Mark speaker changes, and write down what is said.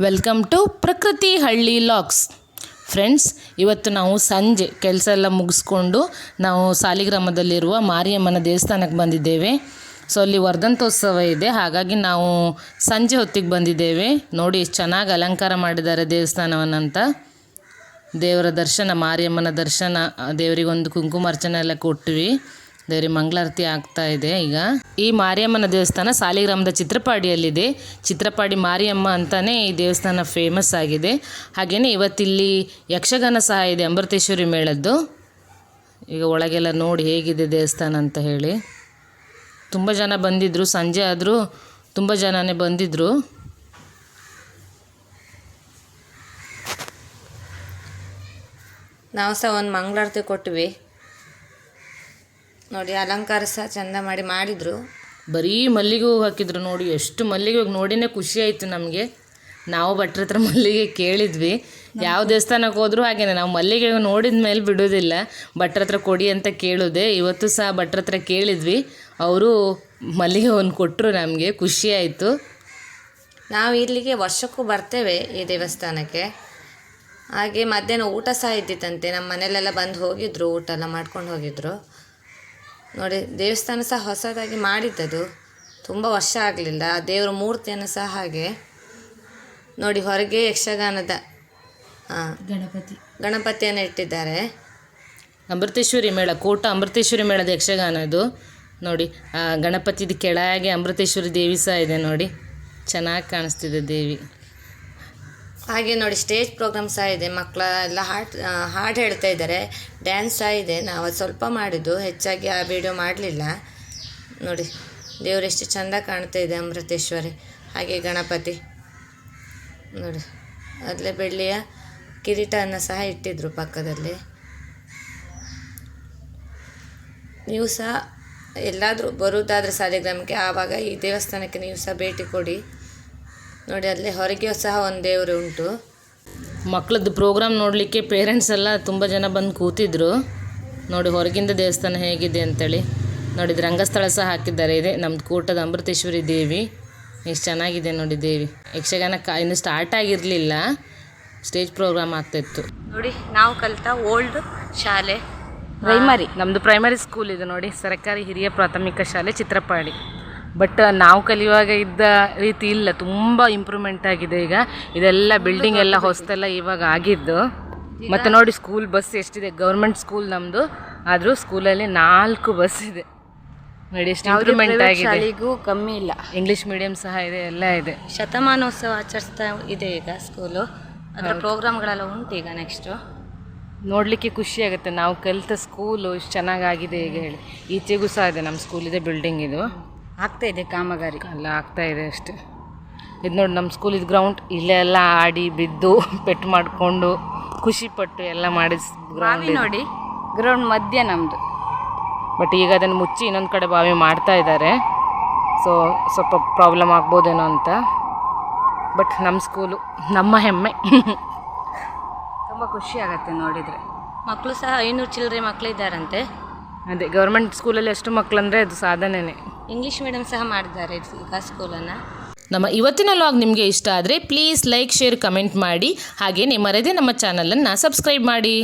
Speaker 1: Welcome to ಪ್ರಕೃತಿ ಹಳ್ಳಿ LOX friends ಇವತ್ತು ನಾವು ಸಂಜೆ ಕೆಲಸ ಎಲ್ಲ ಮುಗಿಸ್ಕೊಂಡು ನಾವು ಸಾಲಿಗ್ರಾಮದಲ್ಲಿರುವ ಮಾರಿಯಮ್ಮನ ದೇವಸ್ಥಾನಕ್ಕೆ ಬಂದಿದ್ದೇವೆ. ಸೊ ಅಲ್ಲಿ ವರ್ಧಂತೋತ್ಸವ ಇದೆ. ಹಾಗಾಗಿ ನಾವು ಸಂಜೆ ಹೊತ್ತಿಗೆ ಬಂದಿದ್ದೇವೆ. ನೋಡಿ, ಎಷ್ಟು ಚೆನ್ನಾಗಿ ಅಲಂಕಾರ ಮಾಡಿದ್ದಾರೆ ದೇವಸ್ಥಾನವನ್ನಂತ ದೇವರ ದರ್ಶನ, ಮಾರಿಯಮ್ಮನ ದರ್ಶನ ದೇವರಿಗೊಂದು ಕುಂಕುಮಾರ್ಚನೆ ಎಲ್ಲ ಕೊಟ್ವಿ. ದೇವರಿಗೆ ಮಂಗಳಾರತಿ ಆಗ್ತಾ ಇದೆ ಈಗ. ಈ ಮಾರಿಯಮ್ಮನ ದೇವಸ್ಥಾನ ಸಾಲಿಗ್ರಾಮದ ಚಿತ್ರಪಾಡಿಯಲ್ಲಿದೆ. ಚಿತ್ರಪಾಡಿ ಮಾರಿಯಮ್ಮ ಅಂತಾನೆ ಈ ದೇವಸ್ಥಾನ ಫೇಮಸ್ ಆಗಿದೆ. ಹಾಗೇನೆ ಇವತ್ತಿಲ್ಲಿ ಯಕ್ಷಗಾನ ಸಹ ಇದೆ, ಅಮೃತೇಶ್ವರಿ ಮೇಳದ್ದು. ಈಗ ಒಳಗೆಲ್ಲ ನೋಡಿ ಹೇಗಿದೆ ದೇವಸ್ಥಾನ ಅಂತ ಹೇಳಿ. ತುಂಬ ಜನ ಬಂದಿದ್ದರು ಸಂಜೆ ಆದರೂ ತುಂಬ ಜನನೇ ಬಂದಿದ್ದರು
Speaker 2: ನಾವು ಸಹ ಒಂದು ಮಂಗಳಾರತಿ ಕೊಟ್ವಿ. ನೋಡಿ ಅಲಂಕಾರ ಸಹ ಚಂದ ಮಾಡಿ ಮಾಡಿದರು.
Speaker 1: ಬರೀ ಮಲ್ಲಿಗೆ ಹೂವು ಹಾಕಿದ್ರು ನೋಡಿ ಎಷ್ಟು ಮಲ್ಲಿಗೆ ಹೂವು ನೋಡಿನೇ ಖುಷಿ ಆಯಿತು ನಮಗೆ. ನಾವು ಭಟ್ರ ಹತ್ರ ಮಲ್ಲಿಗೆ ಕೇಳಿದ್ವಿ. ಯಾವ ದೇವಸ್ಥಾನಕ್ಕೆ ಹೋದರೂ ಹಾಗೇನೆ ನಾವು ಮಲ್ಲಿಗೆ ನೋಡಿದ ಮೇಲೆ ಬಿಡೋದಿಲ್ಲ. ಭಟ್ರ ಹತ್ರ ಕೊಡಿ ಅಂತ ಕೇಳೋದೆ ಇವತ್ತು ಸಹ ಭಟ್ರ ಹತ್ರ ಕೇಳಿದ್ವಿ. ಅವರು ಮಲ್ಲಿಗೆ ಹೂವನ್ನು ಕೊಟ್ಟರು ನಮಗೆ ಖುಷಿ ಆಯಿತು.
Speaker 2: ನಾವು ಇಲ್ಲಿಗೆ ವರ್ಷಕ್ಕೂ ಬರ್ತೇವೆ ಈ ದೇವಸ್ಥಾನಕ್ಕೆ. ಹಾಗೆ ಮಧ್ಯಾಹ್ನ ಊಟ ಸಹ ಇದ್ದಿತ್ತಂತೆ ನಮ್ಮ ಮನೆಯಲ್ಲೆಲ್ಲ ಬಂದು ಹೋಗಿದ್ರು ಊಟ ಎಲ್ಲ ಮಾಡ್ಕೊಂಡು ಹೋಗಿದ್ರು. ನೋಡಿ ದೇವಸ್ಥಾನ ಸಹ ಹೊಸದಾಗಿ ಮಾಡಿದ್ದದು. ತುಂಬ ವರ್ಷ ಆಗಲಿಲ್ಲ. ದೇವರ ಮೂರ್ತಿಯನ್ನು ಸಹ ಹಾಗೆ ನೋಡಿ ಹೊರಗೆ ಯಕ್ಷಗಾನದ ಹಾಂ
Speaker 1: ಗಣಪತಿ.
Speaker 2: ಗಣಪತಿಯನ್ನು ಇಟ್ಟಿದ್ದಾರೆ.
Speaker 1: ಅಮೃತೇಶ್ವರಿ ಮೇಳ ಕೋಟ ಅಮೃತೇಶ್ವರಿ ಮೇಳದ ಯಕ್ಷಗಾನ ಇದು ನೋಡಿ ಆ ಗಣಪತಿದ ಕೆಳಗೆ ಅಮೃತೇಶ್ವರಿ ದೇವಿ ಸಹ ಇದೆ ನೋಡಿ. ಚೆನ್ನಾಗಿ ಕಾಣಿಸ್ತಿದೆ ದೇವಿ.
Speaker 2: ಹಾಗೆ ನೋಡಿ ಸ್ಟೇಜ್ ಪ್ರೋಗ್ರಾಮ್ ಸಹ ಇದೆ. ಮಕ್ಕಳ ಎಲ್ಲ ಹಾಡು ಹಾಡು ಹೇಳ್ತಾ ಇದ್ದಾರೆ. ಡ್ಯಾನ್ಸ್ ಸಹ ಇದೆ. ನಾವು ಅದು ಸ್ವಲ್ಪ ಮಾಡಿದ್ದು. ಹೆಚ್ಚಾಗಿ ಆ ವಿಡಿಯೋ ಮಾಡಲಿಲ್ಲ. ನೋಡಿ, ದೇವರು ಎಷ್ಟು ಚೆಂದ ಕಾಣ್ತಾ ಇದೆ ಅಮೃತೇಶ್ವರಿ. ಹಾಗೆ ಗಣಪತಿ. ನೋಡಿ, ಅದಲೇ ಬೆಳ್ಳಿಯ ಕಿರೀಟವನ್ನು ಸಹ ಇಟ್ಟಿದ್ರು ಪಕ್ಕದಲ್ಲಿ. ನೀವು ಸಹ ಎಲ್ಲಾದರೂ ಬರುವುದಾದ್ರೆ ಸಾಲಿಗ್ರಾಮಕ್ಕೆ ಆವಾಗ ಈ ದೇವಸ್ಥಾನಕ್ಕೆ ನೀವು ಸಹ ಭೇಟಿ ಕೊಡಿ. ನೋಡಿ ಅಲ್ಲೇ ಹೊರಗೆ ಸಹ ಒಂದು ದೇವರು ಉಂಟು.
Speaker 1: ಮಕ್ಕಳದ್ದು ಪ್ರೋಗ್ರಾಮ್ ನೋಡಲಿಕ್ಕೆ ಪೇರೆಂಟ್ಸ್ ಎಲ್ಲ ತುಂಬ ಜನ ಬಂದು ಕೂತಿದ್ರು. ನೋಡಿ ಹೊರಗಿಂದ ದೇವಸ್ಥಾನ ಹೇಗಿದೆ ಅಂತೇಳಿ. ನೋಡಿದ ರಂಗಸ್ಥಳ ಸಹ ಹಾಕಿದ್ದಾರೆ. ಇದೆ ನಮ್ಮದು ಕೂಟದ ಅಮೃತೇಶ್ವರಿ ದೇವಿ. ಎಷ್ಟು ಚೆನ್ನಾಗಿದೆ ನೋಡಿ ದೇವಿ. ಯಕ್ಷಗಾನ ಕ ಇನ್ನು ಸ್ಟಾರ್ಟ್ ಆಗಿರಲಿಲ್ಲ. ಸ್ಟೇಜ್ ಪ್ರೋಗ್ರಾಮ್ ಆಗ್ತಿತ್ತು
Speaker 2: ನೋಡಿ ನಾವು ಕಲಿತ ಓಲ್ಡ್ ಶಾಲೆ.
Speaker 1: ಪ್ರೈಮರಿ ನಮ್ಮದು ಪ್ರೈಮರಿ ಸ್ಕೂಲ್ ಇದೆ ನೋಡಿ ಸರ್ಕಾರಿ ಹಿರಿಯ ಪ್ರಾಥಮಿಕ ಶಾಲೆ ಚಿತ್ರಪಾಡಿ ಬಟ್ ನಾವು ಕಲಿಯುವಾಗ ಇದ್ದ ರೀತಿ ಇಲ್ಲ. ತುಂಬ ಇಂಪ್ರೂವ್ಮೆಂಟ್ ಆಗಿದೆ ಈಗ. ಇದೆಲ್ಲ ಬಿಲ್ಡಿಂಗ್ ಎಲ್ಲ ಹೊಸ್ತೆಲ್ಲ ಇವಾಗ ಆಗಿದ್ದು. ಮತ್ತು ನೋಡಿ ಸ್ಕೂಲ್ ಬಸ್ ಎಷ್ಟಿದೆ. ಗೌರ್ಮೆಂಟ್ ಸ್ಕೂಲ್ ನಮ್ಮದು ಆದರೂ ಸ್ಕೂಲಲ್ಲಿ ನಾಲ್ಕು ಬಸ್ ಇದೆ. ನೋಡಿ ಎಷ್ಟು ಇಂಪ್ರೂವ್ಮೆಂಟ್ ಆಗಿದೆ.
Speaker 2: ಶಾಲೆಗೂ ಕಮ್ಮಿ ಇಲ್ಲ.
Speaker 1: ಇಂಗ್ಲೀಷ್ ಮೀಡಿಯಂ ಸಹ ಇದೆ ಎಲ್ಲ ಇದೆ.
Speaker 2: ಶತಮಾನೋತ್ಸವ ಆಚರಿಸ್ತಾ ಇದೆ ಈಗ ಸ್ಕೂಲು ಅದರ ಪ್ರೋಗ್ರಾಮ್ಗಳೆಲ್ಲ ಉಂಟು ಈಗ ನೆಕ್ಸ್ಟು
Speaker 1: ನೋಡಲಿಕ್ಕೆ ಖುಷಿ ಆಗುತ್ತೆ. ನಾವು ಕಲಿತ ಸ್ಕೂಲು ಇಷ್ಟು ಚೆನ್ನಾಗಾಗಿದೆ ಈಗ ಹೇಳಿ. ಈಚೆಗೂ ಸಹ ಇದೆ ನಮ್ಮ ಸ್ಕೂಲಿದೆ ಬಿಲ್ಡಿಂಗ್ ಇದು.
Speaker 2: ಆಗ್ತಾ ಇದೆ ಕಾಮಗಾರಿ.
Speaker 1: ಎಲ್ಲ ಆಗ್ತಾ ಇದೆ ಅಷ್ಟೇ. ಇದು ನೋಡಿ ನಮ್ಮ ಸ್ಕೂಲಿದ ಗ್ರೌಂಡ್ ಇಲ್ಲೇ ಎಲ್ಲ ಆಡಿ ಬಿದ್ದು ಪೆಟ್ಟು ಮಾಡಿಕೊಂಡು ಖುಷಿಪಟ್ಟು ಎಲ್ಲ ಮಾಡಿಸ್ ಗ್ರೌಂಡ್
Speaker 2: ನೋಡಿ ಗ್ರೌಂಡ್ ಮಧ್ಯ ನಮ್ಮದು
Speaker 1: ಬಟ್ ಈಗ ಅದನ್ನು ಮುಚ್ಚಿ ಇನ್ನೊಂದು ಕಡೆ ಬಾವಿ ಮಾಡ್ತಾ ಇದ್ದಾರೆ ಸೊ ಸ್ವಲ್ಪ ಪ್ರಾಬ್ಲಮ್ ಆಗ್ಬೋದೇನೋ ಅಂತ. ಬಟ್ ನಮ್ಮ ಸ್ಕೂಲು ನಮ್ಮ ಹೆಮ್ಮೆ.
Speaker 2: ತುಂಬ ಖುಷಿ ಆಗುತ್ತೆ ನೋಡಿದರೆ. ಮಕ್ಕಳು ಸಹ ಐನೂರು ಚಿಲ್ಲರೆ ಮಕ್ಕಳಿದ್ದಾರಂತೆ
Speaker 1: ಅದೇ ಗೌರ್ಮೆಂಟ್ ಸ್ಕೂಲಲ್ಲಿ ಎಷ್ಟು ಮಕ್ಕಳಂದರೆ ಅದು ಸಾಧನೆನೇ.
Speaker 2: ಇಂಗ್ಲೀಷ್ ಮೀಡಿಯಂ ಸಹ ಮಾಡಿದ್ದಾರೆ ಈಗ ಸ್ಕೂಲನ್ನು
Speaker 1: ನಮ್ಮ ಇವತ್ತಿನ ಲಾಗ್ ನಿಮಗೆ ಇಷ್ಟ ಆದರೆ ಪ್ಲೀಸ್ ಲೈಕ್ ಶೇರ್ ಕಮೆಂಟ್ ಮಾಡಿ. ಹಾಗೆಯೇ ಮರೆಯದೆ ನಮ್ಮ ಚಾನಲನ್ನು ಸಬ್ಸ್ಕ್ರೈಬ್ ಮಾಡಿ.